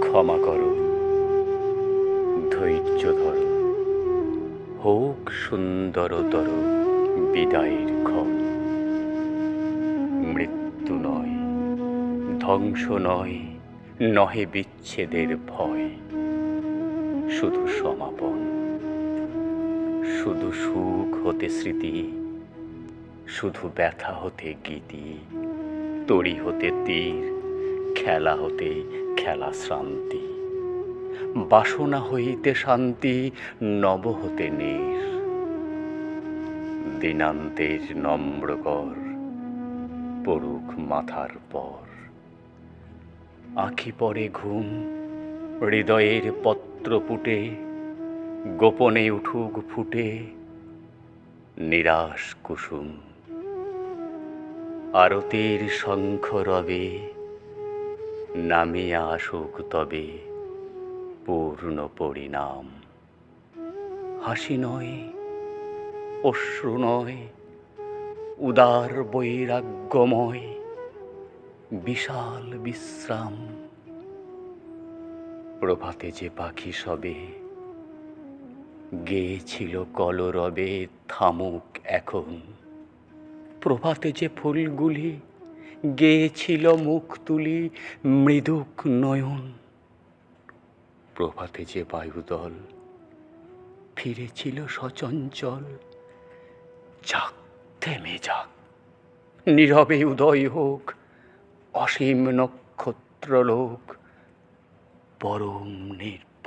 ক্ষমা করো। ধৈর্য ধরো। হোক সুন্দরতর বিদায়ের ক্ষণ মৃত্যু নয়, ধ্বংস নয়, নহে বিচ্ছেদের ভয়। শুধু সমাপন, শুধু সুখ হতে স্মৃতি, শুধু ব্যথা হতে গীতি। তরি হতে তীর, খেলা হতে খেলা শ্রান্তি। বাসনা হইতে শান্তি, নব হতে নীর। দিনান্তের নম্রকর পড়ুক মাথার পর। আখি পরে ঘুম, হৃদয়ের পত্র পুটে, গোপনে উঠুক ফুটে, নিরাশ কুসুম। আরতির শঙ্খ রবে নামিয়া আসুক তবে পূর্ণ পরিণাম। হাসি নয়, অশ্রু নয়, উদার বৈরাগ্যময়, বিশাল বিশ্রাম। প্রভাতে যে পাখি সবে, গেয়েছিল কলরবে থামুক এখন। প্রভাতে যে ফুলগুলি গেয়েছিল মুখ তুলি, মৃদুক নয়ন। প্রভাতে যে বায়ুদল ফিরেছিল সচঞ্চল, যাক থেমে যাক। নীরবে উদয় হোক, অসীম নক্ষত্রলোক, পরম নির্